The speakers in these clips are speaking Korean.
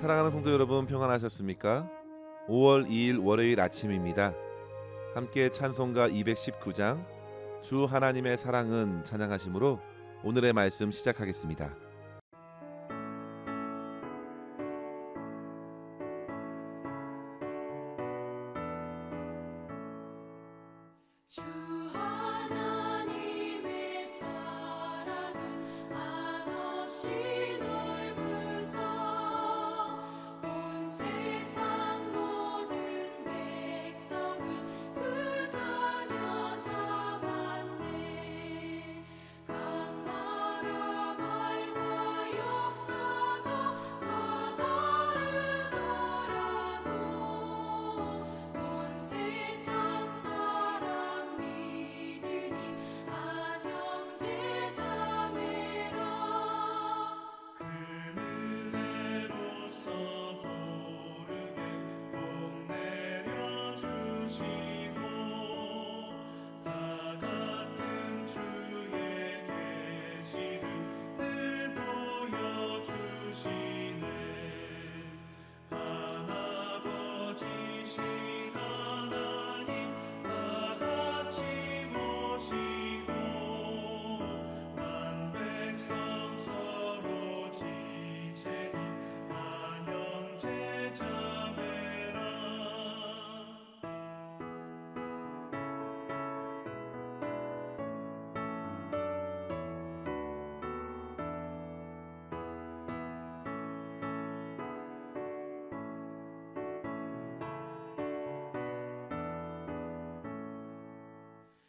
사랑하는 성도 여러분 평안하셨습니까? 5월 2일 월요일 아침입니다. 함께 찬송가 219장 주 하나님의 사랑은 찬양하심으로 오늘의 말씀 시작하겠습니다.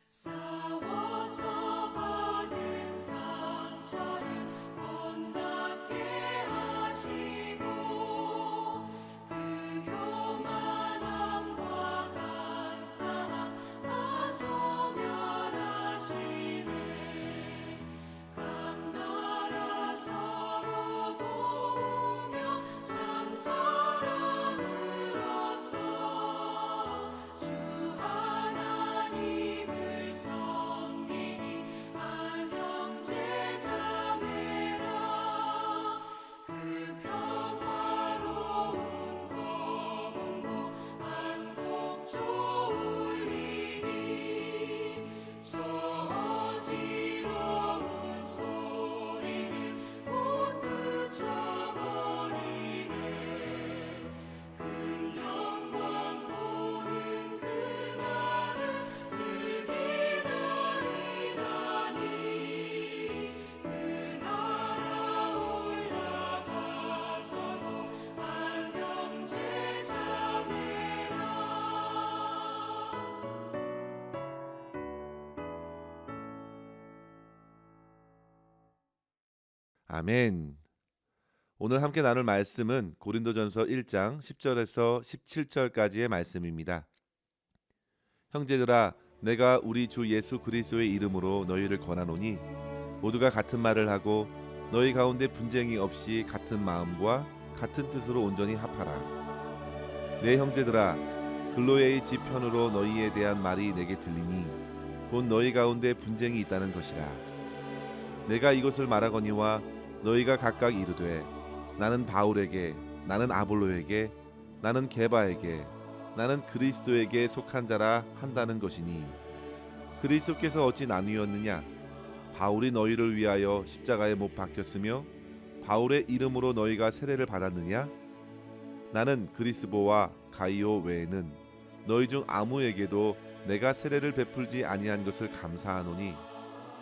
싸워서 받은 상처를 아멘. 오늘 함께 나눌 말씀은 고린도전서 1장 10절에서 17절까지의 말씀입니다. 형제들아 내가 우리 주 예수 그리스도의 이름으로 너희를 권하노니 모두가 같은 말을 하고 너희 가운데 분쟁이 없이 같은 마음과 같은 뜻으로 온전히 합하라. 내 형제들아 글로에의 지편으로 너희에 대한 말이 내게 들리니 곧 너희 가운데 분쟁이 있다는 것이라. 내가 이것을 말하거니와 너희가 각각 이르되 나는 바울에게 나는 아볼로에게 나는 게바에게 나는 그리스도에게 속한 자라 한다는 것이니 그리스도께서 어찌 나뉘었느냐? 바울이 너희를 위하여 십자가에 못 박혔으며 바울의 이름으로 너희가 세례를 받았느냐? 나는 그리스보와 가이오 외에는 너희 중 아무에게도 내가 세례를 베풀지 아니한 것을 감사하노니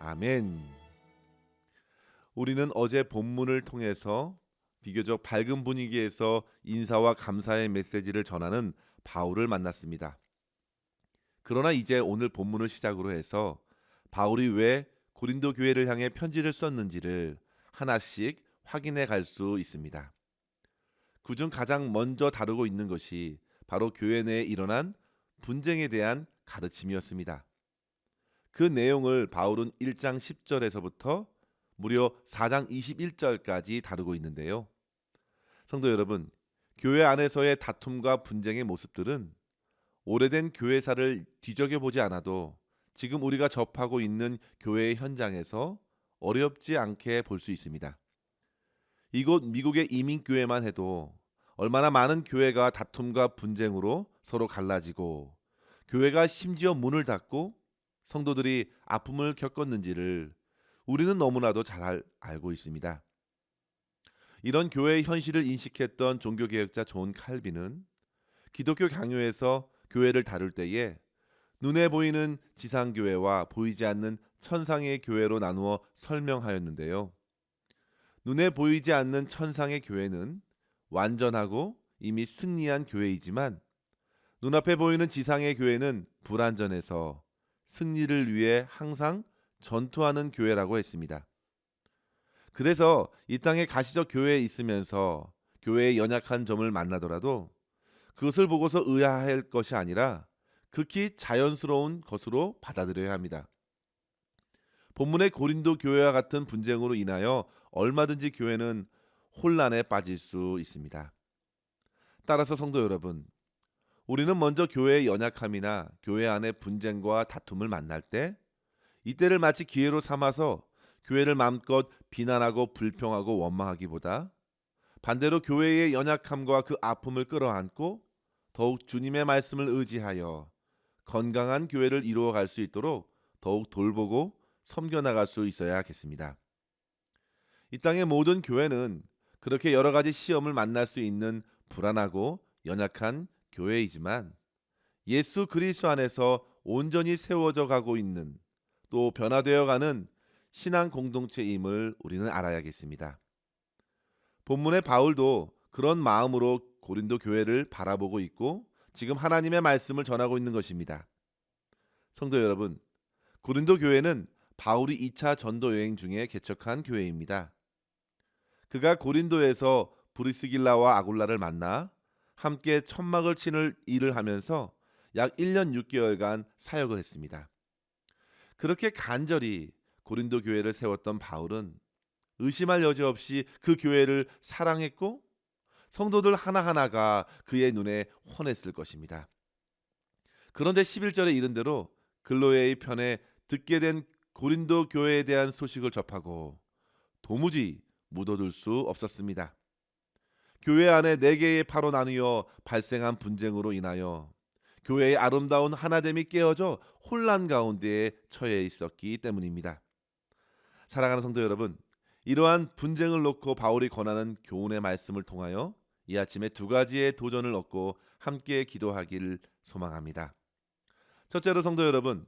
아멘. 우리는 어제 본문을 통해서 비교적 밝은 분위기에서 인사와 감사의 메시지를 전하는 바울을 만났습니다. 그러나 이제 오늘 본문을 시작으로 해서 바울이 왜 고린도 교회를 향해 편지를 썼는지를 하나씩 확인해 갈 수 있습니다. 그중 가장 먼저 다루고 있는 것이 바로 교회 내에 일어난 분쟁에 대한 가르침이었습니다. 그 내용을 바울은 1장 10절에서부터 무려 4장 21절까지 다루고 있는데요. 성도 여러분, 교회 안에서의 다툼과 분쟁의 모습들은 오래된 교회사를 뒤적여 보지 않아도 지금 우리가 접하고 있는 교회의 현장에서 어렵지 않게 볼 수 있습니다. 이곳 미국의 이민교회만 해도 얼마나 많은 교회가 다툼과 분쟁으로 서로 갈라지고 교회가 심지어 문을 닫고 성도들이 아픔을 겪었는지를 우리는 너무나도 잘 알- 알고 있습니다. 이런 교회의 현실을 인식했던 종교개혁자 존 칼빈은 기독교 강요에서 교회를 다룰 때에 눈에 보이는 지상교회와 보이지 않는 천상의 교회로 나누어 설명하였는데요. 눈에 보이지 않는 천상의 교회는 완전하고 이미 승리한 교회이지만 눈앞에 보이는 지상의 교회는 불완전해서 승리를 위해 항상 전투하는 교회라고 했습니다. 그래서 이 땅의 가시적 교회에 있으면서 교회의 연약한 점을 만나더라도 그것을 보고서 의아할 것이 아니라 극히 자연스러운 것으로 받아들여야 합니다. 본문의 고린도 교회와 같은 분쟁으로 인하여 얼마든지 교회는 혼란에 빠질 수 있습니다. 따라서 성도 여러분, 우리는 먼저 교회의 연약함이나 교회 안의 분쟁과 다툼을 만날 때 이때를 마치 기회로 삼아서 교회를 마음껏 비난하고 불평하고 원망하기보다 반대로 교회의 연약함과 그 아픔을 끌어안고 더욱 주님의 말씀을 의지하여 건강한 교회를 이루어 갈 수 있도록 더욱 돌보고 섬겨 나갈 수 있어야겠습니다. 이 땅의 모든 교회는 그렇게 여러 가지 시험을 만날 수 있는 불안하고 연약한 교회이지만 예수 그리스도 안에서 온전히 세워져 가고 있는 또 변화되어 가는 신앙 공동체임을 우리는 알아야겠습니다. 본문의 바울도 그런 마음으로 고린도 교회를 바라보고 있고 지금 하나님의 말씀을 전하고 있는 것입니다. 성도 여러분, 고린도 교회는 바울이 2차 전도 여행 중에 개척한 교회입니다. 그가 고린도에서 브리스길라와 아굴라를 만나 함께 천막을 치는 일을 하면서 약 1년 6개월간 사역을 했습니다. 그렇게 간절히 고린도 교회를 세웠던 바울은 의심할 여지 없이 그 교회를 사랑했고 성도들 하나하나가 그의 눈에 훤했을 것입니다. 그런데 11절에 이른 대로 글로에의 편에 듣게 된 고린도 교회에 대한 소식을 접하고 도무지 묻어둘 수 없었습니다. 교회 안에 네 개의 파로 나뉘어 발생한 분쟁으로 인하여 교회의 아름다운 하나됨이 깨어져 혼란 가운데에 처해 있었기 때문입니다. 사랑하는 성도 여러분, 이러한 분쟁을 놓고 바울이 권하는 교훈의 말씀을 통하여 이 아침에 두 가지의 도전을 얻고 함께 기도하기를 소망합니다. 첫째로 성도 여러분,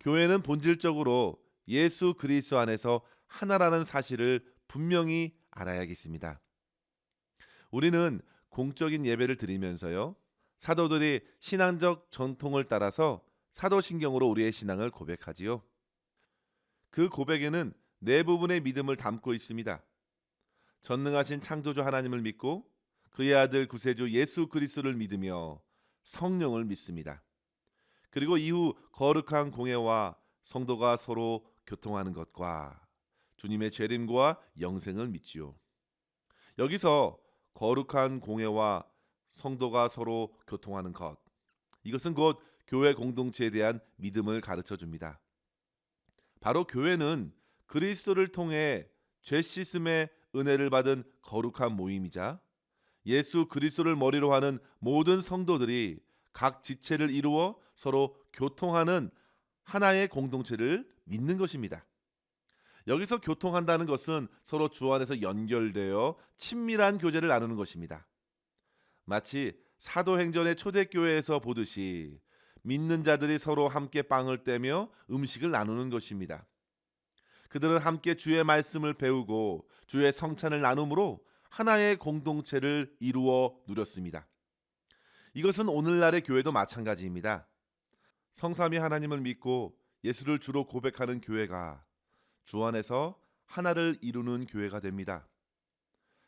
교회는 본질적으로 예수 그리스도 안에서 하나라는 사실을 분명히 알아야겠습니다. 우리는 공적인 예배를 드리면서요. 사도들이 신앙적 전통을 따라서 사도신경으로 우리의 신앙을 고백하지요. 그 고백에는 네 부분의 믿음을 담고 있습니다. 전능하신 창조주 하나님을 믿고 그의 아들 구세주 예수 그리스도를 믿으며 성령을 믿습니다. 그리고 이후 거룩한 공예와 성도가 서로 교통하는 것과 주님의 재림과 영생을 믿지요. 여기서 거룩한 공예와 성도가 서로 교통하는 것 이것은 곧 교회 공동체에 대한 믿음을 가르쳐 줍니다. 바로 교회는 그리스도를 통해 죄 씻음의 은혜를 받은 거룩한 모임이자 예수 그리스도를 머리로 하는 모든 성도들이 각 지체를 이루어 서로 교통하는 하나의 공동체를 믿는 것입니다. 여기서 교통한다는 것은 서로 주 안에서 연결되어 친밀한 교제를 나누는 것입니다. 마치 사도행전의 초대교회에서 보듯이 믿는 자들이 서로 함께 빵을 떼며 음식을 나누는 것입니다. 그들은 함께 주의 말씀을 배우고 주의 성찬을 나눔으로 하나의 공동체를 이루어 누렸습니다. 이것은 오늘날의 교회도 마찬가지입니다. 성삼위 하나님을 믿고 예수를 주로 고백하는 교회가 주 안에서 하나를 이루는 교회가 됩니다.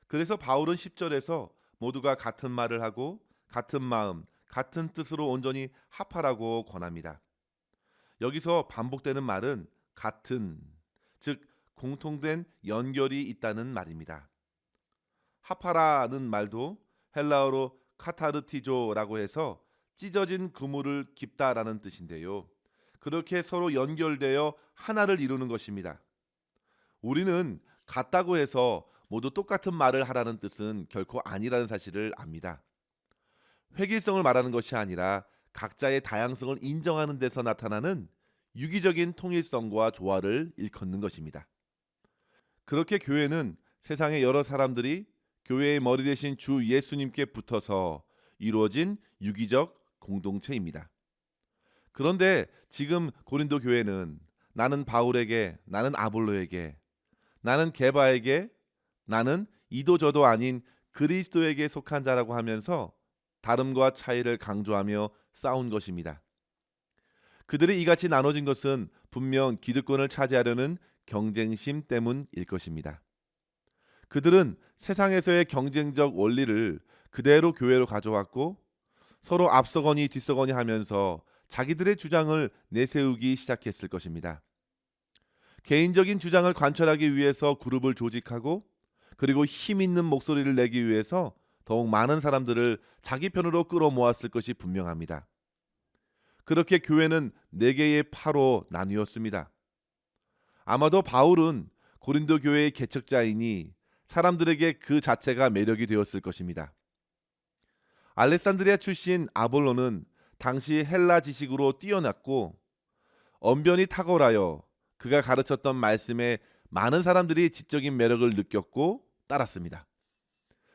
그래서 바울은 10절에서 모두가 같은 말을 하고 같은 마음, 같은 뜻으로 온전히 합하라고 권합니다. 여기서 반복되는 말은 같은, 즉 공통된 연결이 있다는 말입니다. 합하라는 말도 헬라어로 카타르티조라고 해서 찢어진 그물을 깁다라는 뜻인데요. 그렇게 서로 연결되어 하나를 이루는 것입니다. 우리는 같다고 해서 모두 똑같은 말을 하라는 뜻은 결코 아니라는 사실을 압니다. 획일성을 말하는 것이 아니라 각자의 다양성을 인정하는 데서 나타나는 유기적인 통일성과 조화를 일컫는 것입니다. 그렇게 교회는 세상의 여러 사람들이 교회의 머리 대신 주 예수님께 붙어서 이루어진 유기적 공동체입니다. 그런데 지금 고린도 교회는 나는 바울에게, 나는 아볼로에게, 나는 게바에게, 나는 이도저도 아닌 그리스도에게 속한 자라고 하면서 다름과 차이를 강조하며 싸운 것입니다. 그들이 이같이 나눠진 것은 분명 기득권을 차지하려는 경쟁심 때문일 것입니다. 그들은 세상에서의 경쟁적 원리를 그대로 교회로 가져왔고 서로 앞서거니 뒤서거니 하면서 자기들의 주장을 내세우기 시작했을 것입니다. 개인적인 주장을 관철하기 위해서 그룹을 조직하고 그리고 힘 있는 목소리를 내기 위해서 더욱 많은 사람들을 자기 편으로 끌어모았을 것이 분명합니다. 그렇게 교회는 네 개의 파로 나뉘었습니다. 아마도 바울은 고린도 교회의 개척자이니 사람들에게 그 자체가 매력이 되었을 것입니다. 알렉산드리아 출신 아볼로는 당시 헬라 지식으로 뛰어났고 언변이 탁월하여 그가 가르쳤던 말씀에 많은 사람들이 지적인 매력을 느꼈고 따랐습니다.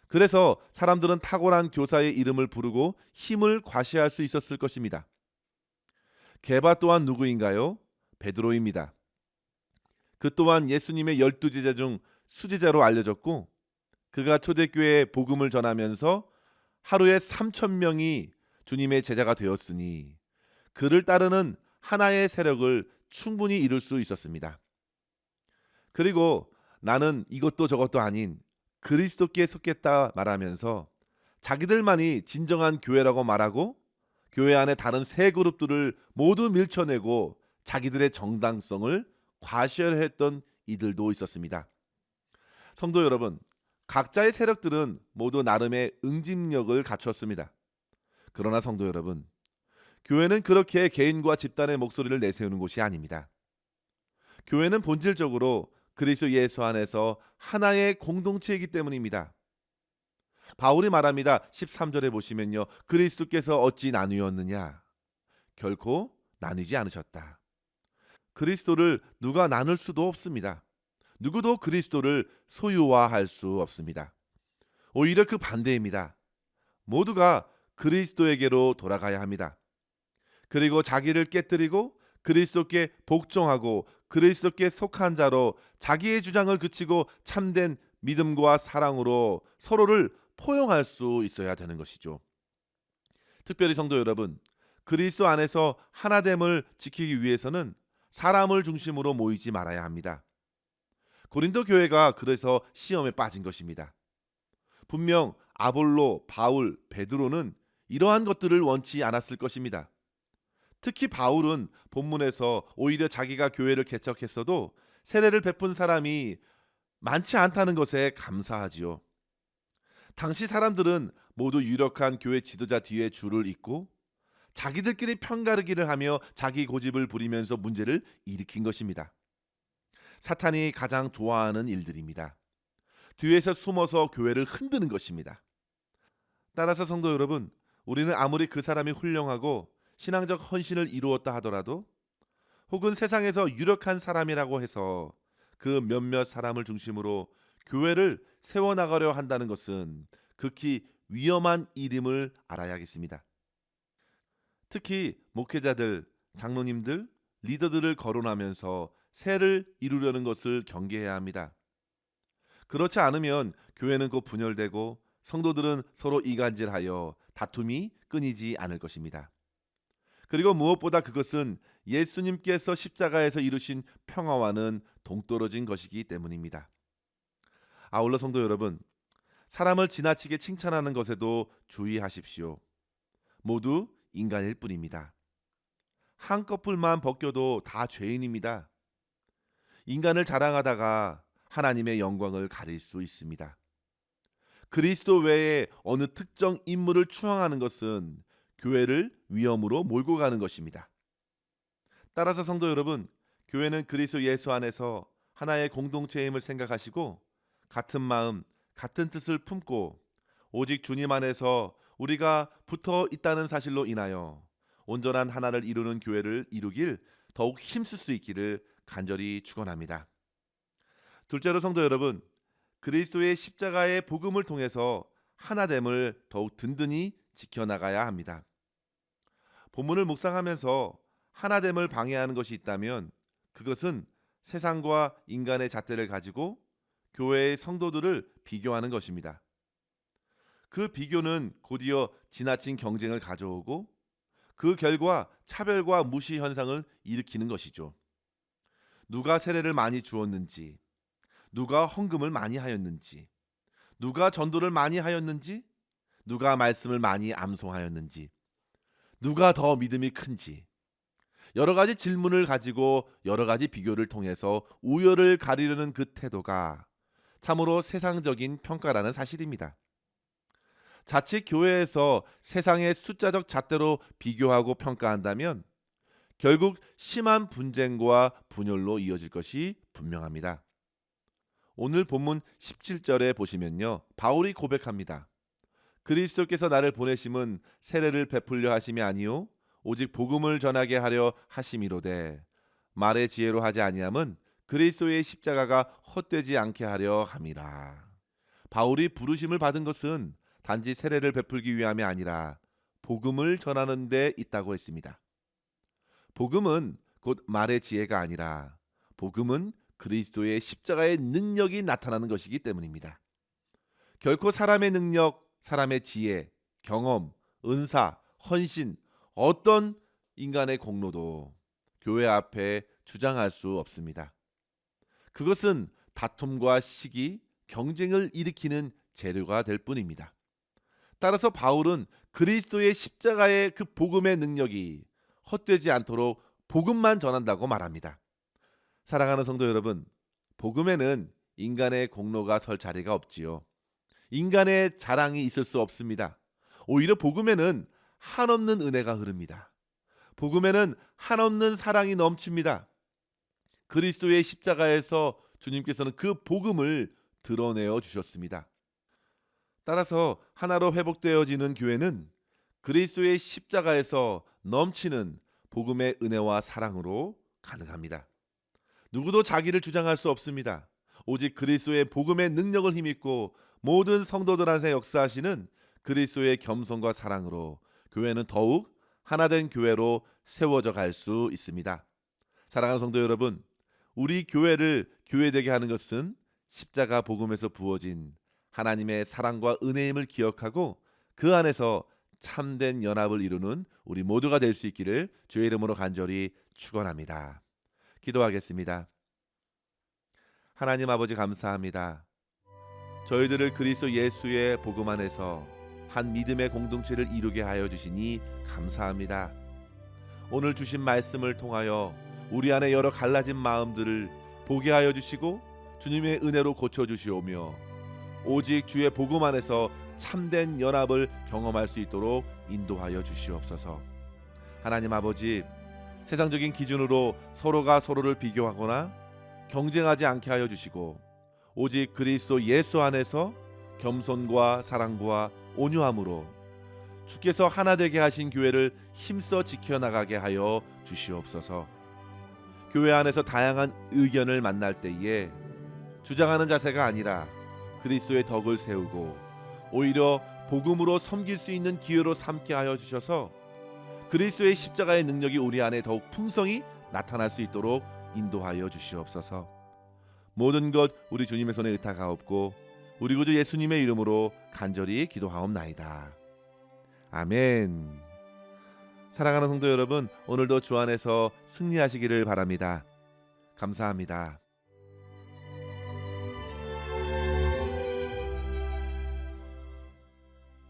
그래서 사람들은 탁월한 교사의 이름을 부르고 힘을 과시할 수 있었을 것입니다. 게바 또한 누구인가요? 베드로입니다. 그 또한 예수님의 열두 제자 중 수제자로 알려졌고 그가 초대교회에 복음을 전하면서 하루에 3천 명이 주님의 제자가 되었으니 그를 따르는 하나의 세력을 충분히 이룰 수 있었습니다. 그리고 나는 이것도 저것도 아닌 그리스도께 속겠다 말하면서 자기들만이 진정한 교회라고 말하고 교회 안에 다른 세 그룹들을 모두 밀쳐내고 자기들의 정당성을 과시했던 이들도 있었습니다. 성도 여러분, 각자의 세력들은 모두 나름의 응집력을 갖췄습니다. 그러나 성도 여러분, 교회는 그렇게 개인과 집단의 목소리를 내세우는 곳이 아닙니다. 교회는 본질적으로 그리스도 예수 안에서 하나의 공동체이기 때문입니다. 바울이 말합니다. 13절에 보시면요. 그리스도께서 어찌 나누었느냐? 결코 나뉘지 않으셨다. 그리스도를 누가 나눌 수도 없습니다. 누구도 그리스도를 소유화할 수 없습니다. 오히려 그 반대입니다. 모두가 그리스도에게로 돌아가야 합니다. 그리고 자기를 깨뜨리고 그리스도께 복종하고 그리스도께 속한 자로 자기의 주장을 그치고 참된 믿음과 사랑으로 서로를 포용할 수 있어야 되는 것이죠. 특별히 성도 여러분, 그리스도 안에서 하나됨을 지키기 위해서는 사람을 중심으로 모이지 말아야 합니다. 고린도 교회가 그래서 시험에 빠진 것입니다. 분명 아볼로, 바울, 베드로는 이러한 것들을 원치 않았을 것입니다. 특히 바울은 본문에서 오히려 자기가 교회를 개척했어도 세례를 베푼 사람이 많지 않다는 것에 감사하지요. 당시 사람들은 모두 유력한 교회 지도자 뒤에 줄을 잇고 자기들끼리 편가르기를 하며 자기 고집을 부리면서 문제를 일으킨 것입니다. 사탄이 가장 좋아하는 일들입니다. 뒤에서 숨어서 교회를 흔드는 것입니다. 따라서 성도 여러분, 우리는 아무리 그 사람이 훌륭하고 신앙적 헌신을 이루었다 하더라도 혹은 세상에서 유력한 사람이라고 해서 그 몇몇 사람을 중심으로 교회를 세워나가려 한다는 것은 극히 위험한 일임을 알아야겠습니다. 특히 목회자들, 장로님들, 리더들을 거론하면서 세를 이루려는 것을 경계해야 합니다. 그렇지 않으면 교회는 곧 분열되고 성도들은 서로 이간질하여 다툼이 끊이지 않을 것입니다. 그리고 무엇보다 그것은 예수님께서 십자가에서 이루신 평화와는 동떨어진 것이기 때문입니다. 아울러 성도 여러분, 사람을 지나치게 칭찬하는 것에도 주의하십시오. 모두 인간일 뿐입니다. 한꺼풀만 벗겨도 다 죄인입니다. 인간을 자랑하다가 하나님의 영광을 가릴 수 있습니다. 그리스도 외에 어느 특정 인물을 추앙하는 것은 교회를 위험으로 몰고 가는 것입니다. 따라서 성도 여러분, 교회는 그리스도 예수 안에서 하나의 공동체임을 생각하시고 같은 마음, 같은 뜻을 품고 오직 주님 안에서 우리가 붙어 있다는 사실로 인하여 온전한 하나를 이루는 교회를 이루길 더욱 힘쓸 수 있기를 간절히 축원합니다. 둘째로 성도 여러분, 그리스도의 십자가의 복음을 통해서 하나됨을 더욱 든든히 지켜나가야 합니다. 본문을 묵상하면서 하나됨을 방해하는 것이 있다면 그것은 세상과 인간의 잣대를 가지고 교회의 성도들을 비교하는 것입니다. 그 비교는 곧이어 지나친 경쟁을 가져오고 그 결과 차별과 무시 현상을 일으키는 것이죠. 누가 세례를 많이 주었는지, 누가 헌금을 많이 하였는지, 누가 전도를 많이 하였는지, 누가 말씀을 많이 암송하였는지, 누가 더 믿음이 큰지, 여러 가지 질문을 가지고 여러 가지 비교를 통해서 우열을 가리려는 그 태도가 참으로 세상적인 평가라는 사실입니다. 자칫 교회에서 세상의 숫자적 잣대로 비교하고 평가한다면 결국 심한 분쟁과 분열로 이어질 것이 분명합니다. 오늘 본문 17절에 보시면요. 바울이 고백합니다. 그리스도께서 나를 보내심은 세례를 베풀려 하심이 아니요 오직 복음을 전하게 하려 하심이로되 말의 지혜로 하지 아니함은 그리스도의 십자가가 헛되지 않게 하려 함이라. 바울이 부르심을 받은 것은 단지 세례를 베풀기 위함이 아니라 복음을 전하는 데 있다고 했습니다. 복음은 곧 말의 지혜가 아니라 복음은 그리스도의 십자가의 능력이 나타나는 것이기 때문입니다. 결코 사람의 능력, 사람의 지혜, 경험, 은사, 헌신, 어떤 인간의 공로도 교회 앞에 주장할 수 없습니다. 그것은 다툼과 시기, 경쟁을 일으키는 재료가 될 뿐입니다. 따라서 바울은 그리스도의 십자가의 그 복음의 능력이 헛되지 않도록 복음만 전한다고 말합니다. 사랑하는 성도 여러분, 복음에는 인간의 공로가 설 자리가 없지요. 인간의 자랑이 있을 수 없습니다. 오히려 복음에는 한없는 은혜가 흐릅니다. 복음에는 한없는 사랑이 넘칩니다. 그리스도의 십자가에서 주님께서는 그 복음을 드러내어 주셨습니다. 따라서 하나로 회복되어지는 교회는 그리스도의 십자가에서 넘치는 복음의 은혜와 사랑으로 가능합니다. 누구도 자기를 주장할 수 없습니다. 오직 그리스도의 복음의 능력을 힘입고 모든 성도들 안에 역사하시는 그리스도의 겸손과 사랑으로 교회는 더욱 하나된 교회로 세워져 갈 수 있습니다. 사랑하는 성도 여러분, 우리 교회를 교회되게 하는 것은 십자가 복음에서 부어진 하나님의 사랑과 은혜임을 기억하고 그 안에서 참된 연합을 이루는 우리 모두가 될 수 있기를 주의 이름으로 간절히 축원합니다. 기도하겠습니다. 하나님 아버지 감사합니다. 저희들을 그리스도 예수의 복음 안에서 한 믿음의 공동체를 이루게 하여 주시니 감사합니다. 오늘 주신 말씀을 통하여 우리 안에 여러 갈라진 마음들을 보게 하여 주시고 주님의 은혜로 고쳐 주시오며 오직 주의 복음 안에서 참된 연합을 경험할 수 있도록 인도하여 주시옵소서. 하나님 아버지 세상적인 기준으로 서로가 서로를 비교하거나 경쟁하지 않게 하여 주시고 오직 그리스도 예수 안에서 겸손과 사랑과 온유함으로 주께서 하나 되게 하신 교회를 힘써 지켜나가게 하여 주시옵소서. 교회 안에서 다양한 의견을 만날 때에 주장하는 자세가 아니라 그리스도의 덕을 세우고 오히려 복음으로 섬길 수 있는 기회로 삼게 하여 주셔서 그리스도의 십자가의 능력이 우리 안에 더욱 풍성히 나타날 수 있도록 인도하여 주시옵소서. 모든 것 우리 주님의 손에 의탁하옵고 우리 구주 예수님의 이름으로 간절히 기도하옵나이다. 아멘. 사랑하는 성도 여러분, 오늘도 주 안에서 승리하시기를 바랍니다. 감사합니다.